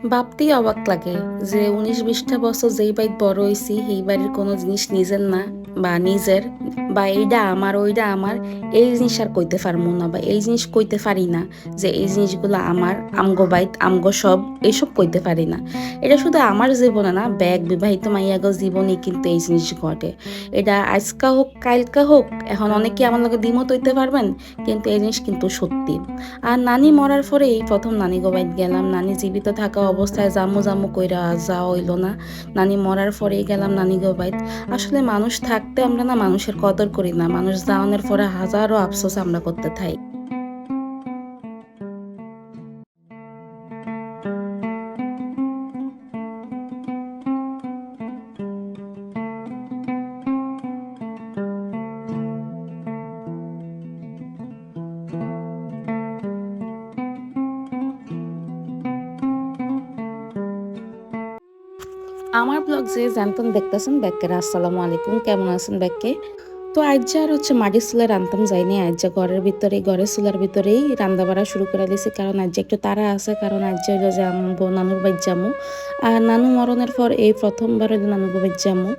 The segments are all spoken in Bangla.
ভাবতেই অবাক লাগে যে উনিশ বিশটা বছর যেই বাড়িতে বড় হয়েছি সেই বাড়ির কোনো জিনিস নিজের না, বা নিজের, বা এইটা আমার ওইটা আমার, এই জিনিস আর কইতে পারব না, বা এই জিনিস কইতে পারি না যে এই জিনিসগুলো আমার, আমগো বাইত আমগো সব এইসব কইতে পারি না। এটা শুধু আমার জীবনে না, ব্যাগ বিবাহিত মাইয়াগো জীবনে কিন্তু এই জিনিস ঘটে। এটা আজকা হোক, কালকা হোক, এখন অনেকে আমার লগে দ্বিমত হইতে পারবেন, কিন্তু এই জিনিস কিন্তু সত্যি। আর নানি মরার পরে এই প্রথম নানি গোবাইত গেলাম, নানি জীবিত থাকা অবস্থায় জামু জামু কইরা যাওয়া হইল না। নানি মরার পরেই গেলাম নানি গো বাইত আসলে মানুষ থাকতে আমরা না মানুষের কদর করি না। মানুষ যাওয়ানোর পরে হাজারো আফসোস আমরা করতে থাই আমার ব্লগ যে জানতেন দেখতেছেন ব্যাগকে, আসসালামু আলাইকুম, কেমন আছেন ব্যাগকে? তো আজ্জা আর হচ্ছে মাটির চুলে রান্তাম যাইনি আজ্জা ঘরের ভিতরে ঘরের চুলার ভিতরেই রান্না বাড়া শুরু করে দিয়েছি, কারণ আজ্জা একটু তারা আছে, কারণ আজ্জা হইল যে আমবো নানুর বাইর যামু আর নানু মরণের পর এই প্রথমবার হইল নানুর বাইর যামু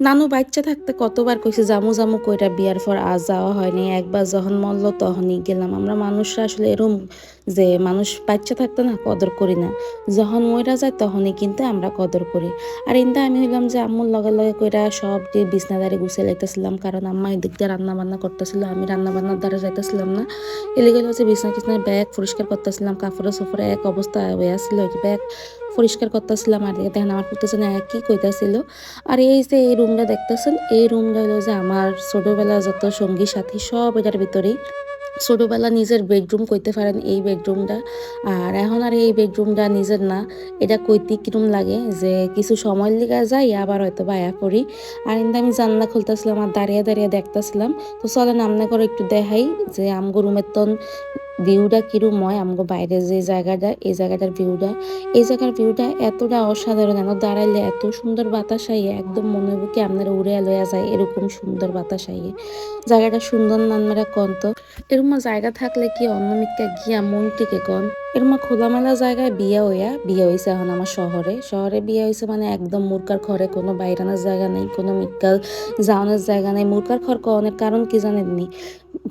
নানু বাচ্চা থাকতে কতবার কইছে, জামু জামু কইরা বিয়ার পর আজ যাওয়া হয়নি, একবার যখন মরল তখনই গেলাম। আমরা মানুষরা আসলে এরম যে মানুষ বাচ্চা থাকতে না, কদর করি না। যখন মইরা যায়, তখনই কিন্তু আমরা কদর করি। আর ইন্দা আমি হইলাম যে আম্মুর লগে লগে কইরা সব দিয়ে বিছনাদারে গুছে লাইতেছিলাম, কারণ আম্মা এদিক দিয়ে রান্না বান্না করতেছিল, আমি রান্না বান্নার দ্বারা যাইতেছিলাম না। এলিগে হচ্ছে বিছনা টিছনার ব্যাগ পরিষ্কার করতেছিলাম কাপড়ে সোফরে এক অবস্থা হয়ে ব্যাগ পরিষ্কার করতেছিলাম, আর দেখেন আমার পুতেছে না কি কইতাছিল। আর এই যে এই রুমটা দেখতেছেন, এই রুমটা হলো যে আমার ছোটবেলা যত সঙ্গী সাথী সব এটার ভিতরেই। ছোটবেলা নিজের বেডরুম কইতে পারেন এই বেডরুমটা আর এখন আর এই বেডরুমটা নিজের না। এটা কইতে কিরম লাগে যে কিছু সময় লেগে যাই আবার হয়তো বায়া পড়ি। আর ইন্দা আমি জানলা খুলতেছিলাম আর দাঁড়িয়ে দাঁড়িয়ে দেখতেছিলাম। তো চলেন আমনে করে একটু দেখাই যে আমগো রুমের তন ভিউটা কিরম হয়? আমগো বাইরে যে জায়গাটা, এই জায়গাটার ভিউটা, এই জায়গার ভিউটা এতটা অসাধারণ, এত দাঁড়াইলে এত সুন্দর বাতাস আইয়ে, একদম মনে হবে কি আপনারা উড়ে লইয়া যায়, এরকম সুন্দর বাতাস আইয়ে। জায়গাটা সুন্দর নানমেরা কন্ত এরকম জায়গা থাকলে কি অন্য মিকা গিয়া মন টিকে কন? এরকম খোলামেলা জায়গায় বিয়ে হইয়া, বিয়ে হয়েছে এখন আমার শহরে। শহরে বিয়ে হয়েছে মানে একদম মুরকার ঘরে কোনো বাইরানোর জায়গা নেই, কোনো মিক্কাল যাওয়ানোর জায়গা নেই। মুরকার ঘর কনের? কারণ কি জানেননি?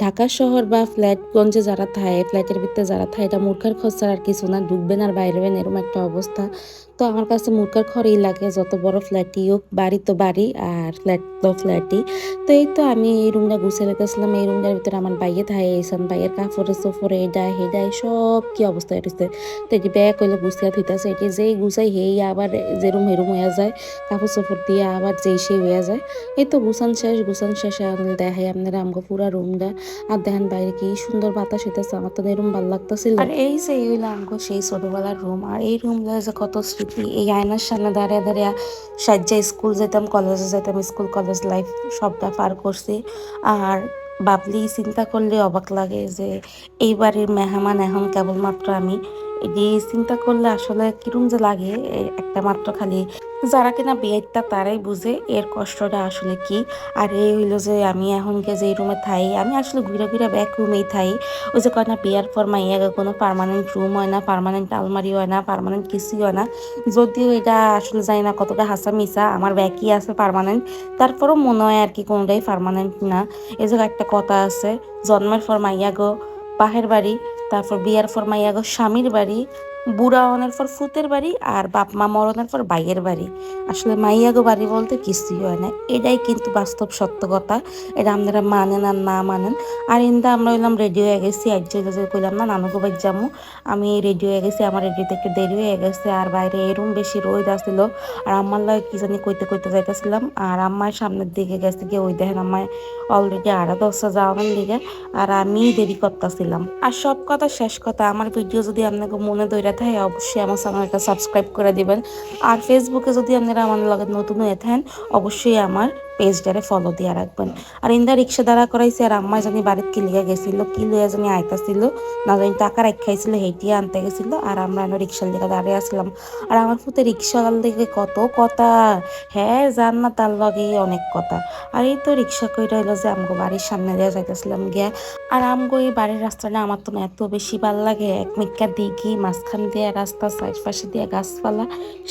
ঢাকা শহর বা ফ্ল্যাটগঞ্জে যারা থাকে ফ্ল্যাটের ভিতরে যারা থাকে এটা মূর্খার খোঁজ ছাড়া আর কিছু না, ঢুকবেন আর বাইরেবেন এরকম একটা অবস্থা। তো আমার কাছে মূর্খার খরই লাগে, যত বড় ফ্ল্যাটই হোক, বাড়ি তো বাড়ি আর ফ্ল্যাট তো ফ্ল্যাটই তো এই তো আমি এই রুমটা গুছিয়ে রেখেছিলাম, এই রুমটার ভিতরে আমার বাইয়ে থাকে এইসান বাইয়ের কাপড়ে সোফরে এটা হেডাই সব কি অবস্থা হইতেছে তো এটি ব্যাগ হইলে গুছিয়ে থইতেছে, এটি যেই গুছাই হেই আবার যেরুম হেরুম হয়ে যায়, কাপড় সোফর দিয়ে আবার যেই সেই হয়ে যায়। এই তো গুছান শেষ গুছান শেষ দেখাই আপনারা আমাকে পুরা রুমটা। আর দেখেন বাইরে কি সুন্দর বাতাস হইতেছে, আমার তো এরকম ভালো লাগতেছিল। আর এই যে এই হইল সেই ছোটবেলার রুম আর এই রুম যে কত এই আয়নার সামনে দাঁড়িয়ে দাঁড়িয়ে সাজ্জা স্কুল যেতাম, কলেজে যেতাম, স্কুল, কলেজ লাইফ সবটা পার করছি। আর বাবলি চিন্তা করলে অবাক লাগে যে এই বাড়ির মেহমান এখন কেবলমাত্র আমি। এই চিন্তা করলে আসলে কিরম যে লাগে একটা মাত্র খালি যারা কিনা বিয়েটা তারাই বুঝে, এর কষ্টটা আসলে কি? আর এই হইল যে আমি এখন কে যে রুমে থাই, আমি আসলে ঘুরে ঘুরে ব্যাক রুমেই থাই। ওই যে কয় না, বিয়ার পর মাইয়া কোনো পার্মানেন্ট রুম হয় না পার্মানেন্ট আলমারি হয় না পার্মানেন্ট কিছুই হয় না। যদিও এটা আসলে জানি না কতটা হাসা মিসা আমার ব্যাকই আছে পার্মানেন্ট তারপরও মনে হয় আর কি কোনোটাই পারমানেন্ট না। এই যে একটা কথা আছে, জন্মের পর মাইয়া গো বাহের বাড়ি, তারপর বিয়ার পর মাইয়া গো স্বামীর বাড়ি বুড়া হওয়ার পর ফুতের বাড়ি আর বাপ মা মরণের পর বাইয়ের বাড়ি। আসলে মাইয়াগো বাড়ি বলতে কিছুই হয় না। এটাই কিন্তু বাস্তব সত্য কথা। এটা আপনারা মানেন আর না মানেন। আর ইন্দা, আমরা হইলাম রেডি হয়ে গেছি। যে কইলাম না নানুকে বাড়ি যাব আমি রেডি হয়ে গেছি। আমার রেডিতে একটু দেরি হয়ে গেছে। আর বাইরে এরম বেশি রোদ আসছিল আর আমার লাগে কি জানি কইতে কইতে যাইতেছিলাম। আর আমার সামনের দিকে গেছে গিয়ে ওই দেখেন আমায় অলরেডি আড়া দশটা যাওয়ানোর দিকে আর আমি দেরি করতেছিলাম। আর সব কথা শেষ কথা। আমার ভিডিও যদি আপনাকে মনে দইরা থাকে অবশ্যই আমার চ্যানেলটা সাবস্ক্রাইব করে দিবেন। আর ফেসবুকে যদি আপনারা আমার লগে নতুন হয়ে থাকেন, অবশ্যই আমার পেজটারে ফলো দিয়ে রাখবেন। আর ইন্দা রিক্সা দাঁড়া করাইছে, আর আম্মা জানি বাড়িতে কি লিয়া গেছিল, কি লিয়া জানি আইতাছিল, না জানি টাকা রাখাইছিল হেঁটিয়ে আনতে গেছিল, আর আমরা এনে রিক্সার দিকে দাঁড়িয়ে আসলাম। আর আমার ফুতে রিক্সাওয়ালার দিকে কত কথা হ্যাঁ জান না তার লগেই অনেক কথা। আর এই তো রিক্সা কইরা হইল যে আমগো বাড়ির সামনে দিয়ে যাইতেছিলাম গিয়া। আর আমগো এই বাড়ির রাস্তাটা আমার তো এত বেশি ভালো লাগে, এক মিক্কা দিঘি, মাঝখান দিয়ে রাস্তা সাইড পাশে দিয়ে গাছপালা,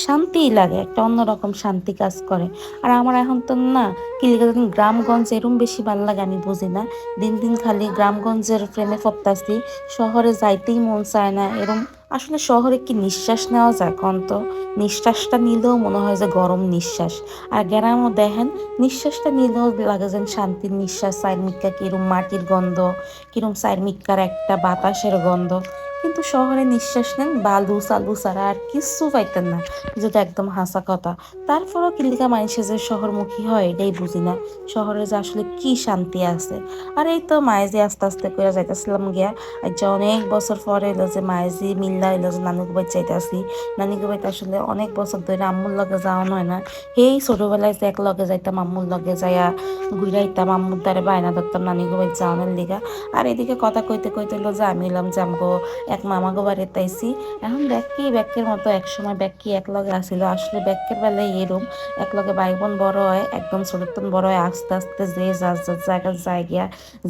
শান্তিই লাগে, একটা অন্যরকম শান্তি কাজ করে। আর আমার এখন তো না কিলিকা গ্রামগঞ্জ এরম বেশি ভালো লাগে আমি বুঝি না। দিন দিন খালি গ্রামগঞ্জের প্রেমে ফত্তাছি শহরে যাইতেই মন চায় না, এরম আসলে শহরে কি নিঃশ্বাস নেওয়া যায় কন তো? নিঃশ্বাসটা নিলেও মনে হয় যে গরম নিঃশ্বাস। আর গ্রামও দেখেন, নিঃশ্বাসটা নিলেও লাগে যেন শান্তির নিঃশ্বাস সাইড মিক্কা কিরম মাটির গন্ধ, কিরম সাইড মিক্কার একটা বাতাসের গন্ধ। কিন্তু শহরে নিঃশ্বাস নেন বালু, সালু ছাড়া আর কিচ্ছু পাইতেন না। যেটা একদম হাসা কথা। তারপরও কিলিকা মানুষে যে শহরমুখী হয়, এটাই বুঝি না। শহরে যে আসলে কি শান্তি আছে। আর এই তো মায়েজি আস্তে আস্তে করে যাইতেছিলাম গিয়া। আচ্ছা অনেক বছর পরে এলো যে মায়েজি মিল্লা এলো যে নানুকে বাড়ি যাইতেছি নানিকে বাড়িতে আসলে অনেক বছর ধরে আম্মুর লগে যাওয়া হয় না। এই ছোটবেলায় যে এক লগে যাইতাম, আম্মুর লগে যাইয়া ঘুরাইতাম আম্মুর দ্বারে বায়না ধরতাম, নানিকে বাড়ি যাওয়ানোর লিগা। আর এদিকে কথা কইতে কইতে এলো যে আমি এলাম যে আমগো এক মামাগো বাড়িতে আইসি এখন ব্যাগকি ব্যাগের মতো একসময় ব্যাগকি এক লগে আসিল আসলে ব্যাগের বেলায় এরম এক লগে ভাই বোন বড় হয়, একদম ছোটতন বড় হয়, আস্তে আস্তে যে যার যার জায়গা যায়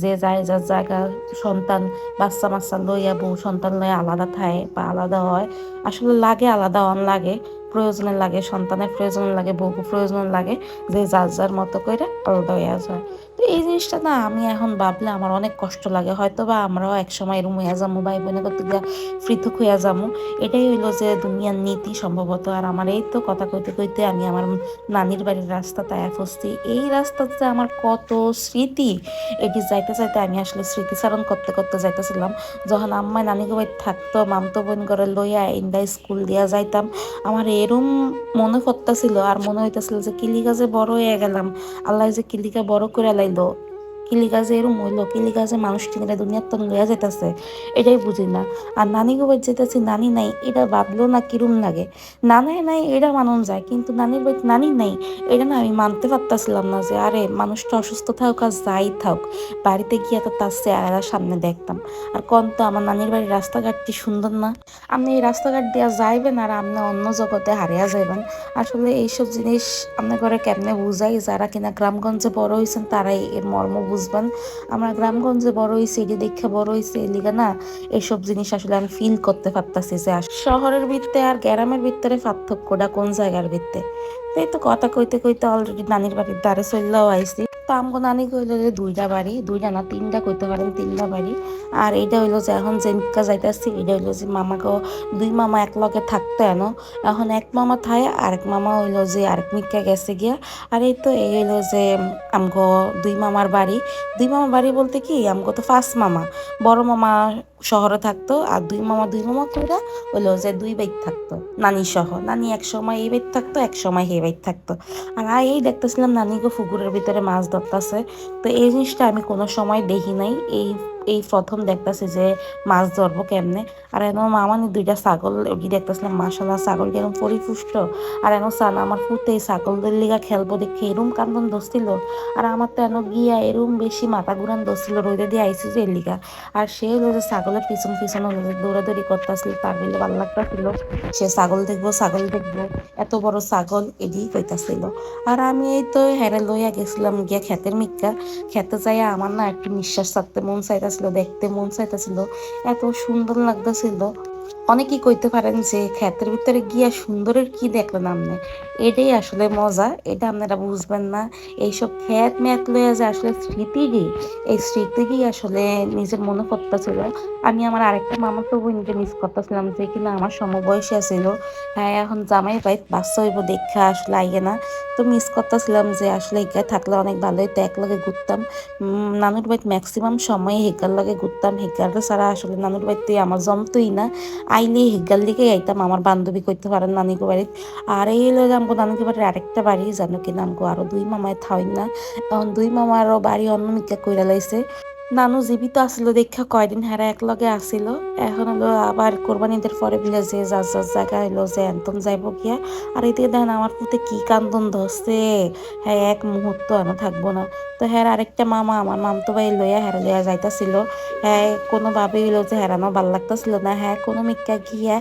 যে যায় যার জায়গা সন্তান, বাচ্চা মাচ্চা লইয়া বউ সন্তান লইয়া আলাদা থাকে বা আলাদা হয়। আসলে লাগে আলাদা অন লাগে প্রয়োজনে লাগে, সন্তানের প্রয়োজন লাগে বউ প্রয়োজন লাগে, যে যার যার মতো করে আলাদা হইয়া যায়। তো এই জিনিসটা না আমি এখন ভাবলে আমার অনেক কষ্ট লাগে। হয়তো বা আমরাও একসময় এরম হইয়া যাব ভাই বোনের করতে গিয়া পৃথক হইয়া যাব এটাই হইল যে দুনিয়ার নীতি সম্ভবত। আর আমার এই তো কথা কইতে কইতে আমি আমার নানির বাড়ির রাস্তা তাই ফসছি এই রাস্তাতে আমার কত স্মৃতি, এটি যাইতে যাইতে আমি আসলে স্মৃতিচারণ করতে করতে যাইতেছিলাম। যখন আম্মায় নানিকে বাড়ি থাকতো, মামতো বোন করে লইয়া ইন্দা স্কুল দিয়া যাইতাম, আমার এরম মনে করতেছিল আর মনে হইতেছিল যে কিলিকা যে বড় হয়ে গেলাম, আল্লাহ যে কিলিকা বড় করে പറയുമ്പോൾ কিলি গাছে এরম হইল কিলি গাছে মানুষ টিংরা দুনিয়ার তো লইয়া যেতেছে এটাই বুঝি না। আর নানি গোবাই যেতেছি নানি নাই এটা ভাবলেও না কিরম লাগে। নানাই নাই এটা মানুন যায়, কিন্তু নানির বাড়ি নানি নাই, এটা না আমি মানতে পারতাছিলাম না যে, আরে মানুষটা অসুস্থ থাকুক আর যাই থাকুক, বাড়িতে গিয়ে তো তার চেহারা সামনে দেখতাম। আর কন তো আমার নানির বাড়ির রাস্তাঘাটটি সুন্দর না। আপনি এই রাস্তাঘাট দিয়া যাইবেন আর আপনি অন্য জগতে হারিয়া যাইবেন। আসলে এইসব জিনিস আপনার ঘরে কেমনে বুঝাই? যারা কিনা গ্রামগঞ্জে বড় হয়েছেন তারাই এর মর্ম বুঝবেন। আমরা গ্রামগঞ্জে বড় হয়েছি এটি দেখে বড় হয়েছে এলিগা না এইসব জিনিস আসলে আমি ফিল করতে পারতাছি যে শহরের ভিত্তে আর গ্রামের ভিতরে পার্থক্যটা কোন জায়গার ভিত্তে? এই তো কথা কইতে কইতে অলরেডি নানির বাড়ির দ্বারে চললেও আইসি তো আমগো নানি কইলো যে দুইটা বাড়ি, দুইটা না, তিনটা কইতে পারেন, তিনটা বাড়ি। আর এইটা হইল যে এখন যে মিক্কা যাইতেছি এটা হইল যে মামাকে দুই মামা এক লগে থাকতো এন। এখন এক মামা থায় আরেক মামা হইল যে আরেক মিক্কা গেছে গিয়া। আর এই তো এই হইল যে আমগো দুই মামার বাড়ি। দুই মামা বাড়ি বলতে কি, আমগো তো ফার্স্ট মামা। বড় মামা শহরে থাকতো, আর দুই মামা দুই মামা কইরা হইল যে দুই বাইক থাকতো, নানি সহ। নানি এক সময় এই বাইক থাকতো এক সময় এই বাইক থাকতো। আর এই দেখতেছিলাম নানিকে পুকুরের ভিতরে মাছ ধরতেছে তো এই জিনিসটা আমি কোনো সময় দেখি নাই। এই এই প্রথম দেখতেছি যে মাছ ধরবো কেমনে? আর এন মামানি দুইটা ছাগল ওই দেখতেছিলাম মাসাল্লাহ ছাগল এরম পরিপুষ্ট। আর এন সান আমার ফুতে এই ছাগলদের লিগা খেলব দেখে এরম কান্দন দোষছিল আর আমার তো এন গিয়া এরম বেশি মাথা ঘুরান দোষছিল রোদে দিয়ে আইসি যে লিগা। আর সে হলো যে ছাগলের পিছন পিছন দৌড়াদৌড়ি করতেছিল, তার বলে ভালো লাগতেছিল। সে ছাগল দেখব ছাগল দেখব, এত বড় ছাগল এদিই কইতাছিল। আর আমি এই তো হেরে লইয়া গেছিলাম গিয়া ক্ষেতের মিক্কা। খেতে যাইয়া আমার না একটু নিঃশ্বাস থাকতে মন চাইতেছিল দেখতে মন চাইতেছিল এত সুন্দর লাগতেছিল। অনেকেই কইতে পারেন যে ক্ষেতের ভিতরে গিয়া সুন্দরের কি দেখলেন আপনি? এটাই আসলে মজা, এটা আপনারা বুঝবেন না। এইসব খ্যাত ম্যাত লইয়া যে আসলে স্মৃতি স্মৃতিরই এই স্মৃতি স্মৃতিরই আসলে নিজের মনে করতেছিল আমি আমার আরেকটা মামার তো বোনকে মিস করতেছিলাম, যে কিনা আমার সমবয়সী আছিল। হ্যাঁ এখন জামাই পাই বাচ্চা হইব দেখা আসলে আইগে না। তো মিস করতেছিলাম যে আসলে এখানে থাকলে অনেক ভালো হইতো এক লগে ঘুরতাম। নানুর বাড়িতে ম্যাক্সিমাম সময়ে হেকার লগে ঘুরতাম। হেকার ছাড়া আসলে নানুর বাড়িতে আমার জমতই না। আইলে হিগাল দিকে আইতাম, আমার বান্ধবী করতে পারেন নানিকে বাড়িত। আর এই হলো আমগো নানিকে বাড়ির আরেকটা বাড়ি, জানো কিনা আমগো আরও দুই মামায় থাইন না। এখন দুই মামারও বাড়ি অন্য মিকা কইরা লাইছে। নানু জীবিত আসিল দেখা কয়দিন হেরা একলগে আসিল এখন হলো আবার কোরবানিদের পরে বিলে যে যার যার জায়গা হইল যে এন্তম যাইব গিয়া। আর এদিকে দেখেন আমার পুঁতে কি কান্দন ধরছে। হ্যাঁ এক মুহূর্ত এনে থাকব না। তো হ্যাঁ আরেকটা মামা, আমার মাম তো ভাই লইয়া হেরা লইয়া যাইতাছিল। হ্যাঁ কোনো ভাবে হইল যে হেরানো ভালো লাগতেছিল না। হ্যাঁ কোনো মিক্কা গিয়া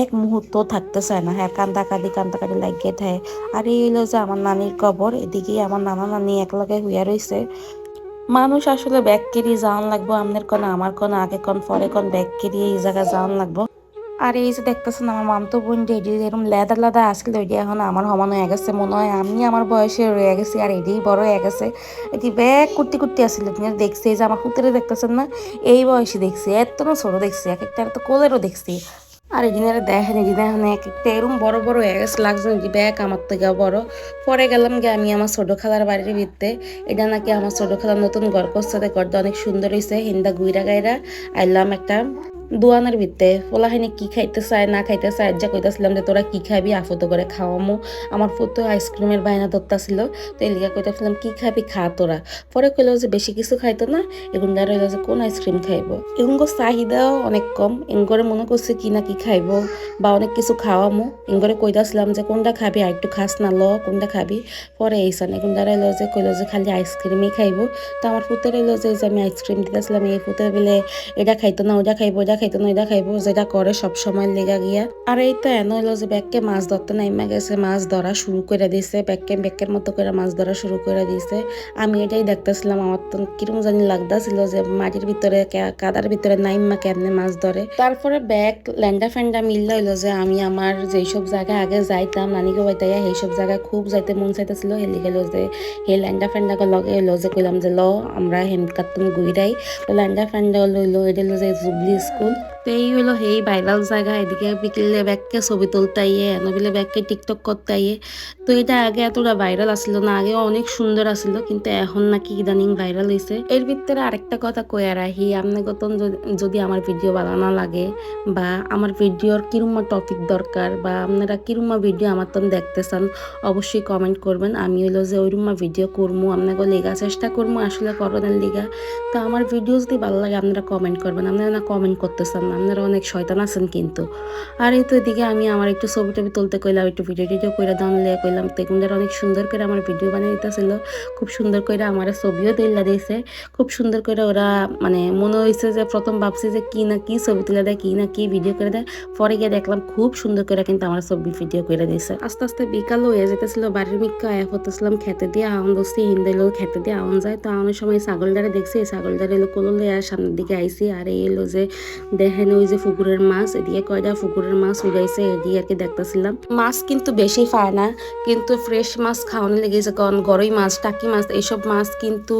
এক মুহূর্ত থাকতে চায় না। হ্যাঁ কান্দা কাঁদি কান্দা কাঁদি লাগিয়ে থাকে। আর এই হইল যে আমার নানির কবর। এদিকে আমার নানা নানি একলগে হইয়া রইছে। মানুষ আসলে ব্যাগ কেরিয়ে যাওয়ান লাগবো আপনার কোন, আমার কোন, আগে কোন, পরে কোন, ব্যাগ কেরিয়ে এই জায়গায় যাওয়ান লাগবো। আর এই যে দেখতেছেন আমার মামতো বোন এটি এরকম লেদা লেদা আসলে ওইটি এখন আমার সমান হয়ে গেছে, মনে হয় আমি আমার বয়সে রয়ে গেছি, আর এটি বড় হয়ে গেছে। এটি ব্যাগ কুর্তি কুর্তি আসলে তুমি দেখছি, এই যে আমার পুতরে দেখতেছেন না, এই বয়সে দেখছি, এত না ছোট দেখছি, এক একটা তো কোলেরও দেখছি। আর এখানে দেখেন এখানে এখন এক একটা এরম বড় বড় গেছে লাগছে নাকি ব্যাগ আমার থেকে বড়। পরে গেলাম গিয়ে আমি আমার ছোট খালার বাড়ির ভিতরে এটা নাকি আমার ছোট খালার নতুন ঘর করছে ঘরটা অনেক সুন্দর হয়েছে হিন্দা গুইরা গাইরা। আইলাম একটা দোয়ানের ভিতরে ফলাহানি কি খাইতে চায়, না খাইতে চায় যা কইতাছিলাম যে তোরা কি খাবি, আফত করে খাওয়ামো। আমার ফুতো আইসক্রিমের বায়না ধরতাছিল, তো এলিকা কইতাছিলাম, কি খাবি খা তোরা। পরে কইলো যে, বেশি কিছু খাইতো না। এখন দ্বারা হইল যে, কোন আইসক্রিম খাইবো? এগুলো চাহিদাও অনেক কম। এঙ্গরে মনে করছে, কি না কি খাইবো? বা অনেক কিছু খাওয়ামো। এঙ্গরে কইতাছিলাম যে, কোনটা খাবি, আর একটু খাস না, ল, কোনটা খাবি? পরে এইসান এখন দ্বারা হইল যে, কইলো যে, খালি আইসক্রিমই খাইবো। তো আমার ফুতের হইল যে আমি আইসক্রিম দিতেছিলাম, এই ফুতের বলে, এটা খাইতো না ওটা খাইবো ওটা খাইতো না এটা খাইবো যেটা করে সব সময় লেগা গিয়া। আর এই তো এন হইল যে ব্যাগকে মাছ ধরতে নাইমা গেছে, মাছ ধরা শুরু করে দিছে, ব্যাগকে ব্যাগের মতো করে মাছ ধরা শুরু করে দিছে। আমি এটাই দেখতেছিলাম, আমার তো কিরম জানি লাগতেছিল যে মাটির ভিতরে কাদার ভিতরে নাইমা কেমনে মাছ ধরে। তারপরে ব্যাগ ল্যান্ডা ফ্যান্ডা মিললে হইল যে আমি আমার যেসব জায়গায় আগে যাইতাম, নানিকে বাইতাইয়া সেইসব জায়গায় খুব যাইতে মন চাইতেছিল। হেলি গেল যে হে ল্যান্ডা ফ্যান্ডাকে লগে হইল যে কইলাম যে, ল, আমরা হেনকাত তুমি তো ল্যান্ডা ফ্যান্ডা হইল, এটা হইল যে জুবলি স্কুল। তো এই হলো সেই ভাইরাল জায়গা, এদিকে বিকেলে ব্যাগকে ছবি তুলতে আইয়ে নবিলে ব্যাগকে টিকটক করতে আইয়ে। তো এটা আগে এতটা ভাইরাল আসছিল না আগে অনেক সুন্দর আসছিল কিন্তু এখন নাকি ইদানিং ভাইরাল হয়েছে এর ভিতরে আরেকটা কথা কয়ে রাখি আপনি কতন যদি আমার ভিডিও বানানো লাগে বা আমার ভিডিওর কিরুমা টপিক দরকার বা আপনারা কিরুমা ভিডিও আমার তখন দেখতে চান, অবশ্যই কমেন্ট করবেন। আমি হইল যে ওইরুমা ভিডিও করব আপনাকে লেগা চেষ্টা করব আসলে করোনার লিগা। তো আমার ভিডিও যদি ভালো লাগে, আপনারা কমেন্ট করবেন, আপনারা না কমেন্ট করতেছেন না। আপনারা অনেক শয়তান আছেন কিন্তু। আর এই তো এদিকে আমি আমার একটু ছবি টবি তুলতে কইলাম, একটু ভিডিও টিডিও করে দাম লিয়ে কইলাম তো অনেক সুন্দর করে আমার ভিডিও বানিয়ে দিতেছিল। খুব সুন্দর করে আমার ছবিও তুলে দিয়েছে। খুব সুন্দর করে ওরা মানে মনে হয়েছে যে প্রথম ভাবছে যে কি না কি ছবি তুলে দেয়, কি না কি ভিডিও করে দেয়। পরে গিয়ে দেখলাম খুব সুন্দর করে কিন্তু আমার ছবি ভিডিও করে দিয়েছে। আস্তে আস্তে বিকাল হয়ে যেতেছিল বাড়ির মিক্কা আয়া করতেছিলাম, খেতে দিয়ে আউন বসছি হিন্দাইলো খেতে দিয়ে আউন যায়। তো আউনের সময় ছাগলদারে দেখছি ছাগলদারে এলো কোলো আর সামনের দিকে আইসি আর এই এলো যে দেখেন ওই যে পুকুরের মাছ, এদিকে কয়টা পুকুরের মাছ উড়াইছে, এদিকে আর কি দেখতেছিলাম। মাছ কিন্তু বেশি পায় না, কিন্তু ফ্রেশ মাছ খাওয়ানো লেগেছে কারণ গরই মাছ, টাকি মাছ, এইসব মাছ কিন্তু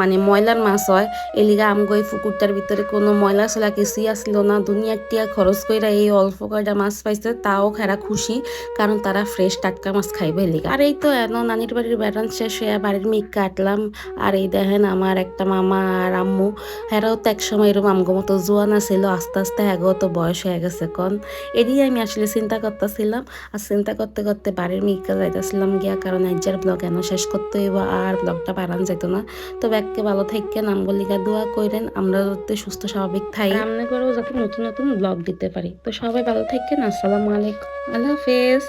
মানে ময়লার মাছ হয়। এলিগা আমগো এই পুকুরটার ভিতরে কোনো ময়লা সলা কিছুই আসছিল না। দুনিয়ার টিয়া খরচ কইরা এই অল্প কয়টা মাছ পাইছে, তাও খেরা খুশি, কারণ তারা ফ্রেশ টাটকা মাছ খাইবে এলিগা আর এই তো এন, নানির বাড়ির বেড়ান শেষ হয়ে বাড়ির মিক কাটলাম, আর এই দেখেন আমার একটা মামা আর আম্মু, হেরাও তো এক সময় এরকম আমগো মতো জোয়ান ছিল আস্তে আস্তে এগো তো বয়স হয়ে গেছে কন এদিকে আমি আসলে চিন্তা করতেছিলাম। আর চিন্তা করতে করতে বাড়ির মিকা যাইতেছিলাম গিয়া কারণ একজার ব্লগ এন শেষ করতে হইব আর ব্লগটা বাড়ান যেত না। তো ব্যাগকে ভালো থাকেন বলিকা দোয়া করেন আমরা যাতে সুস্থ স্বাভাবিক থাই। আমরা করেও যাতে নতুন নতুন ব্লগ দিতে পারি। তো সবাই ভালো থাকেন আসসালামু আলাইকুম। আল্লাহ হাফেজ।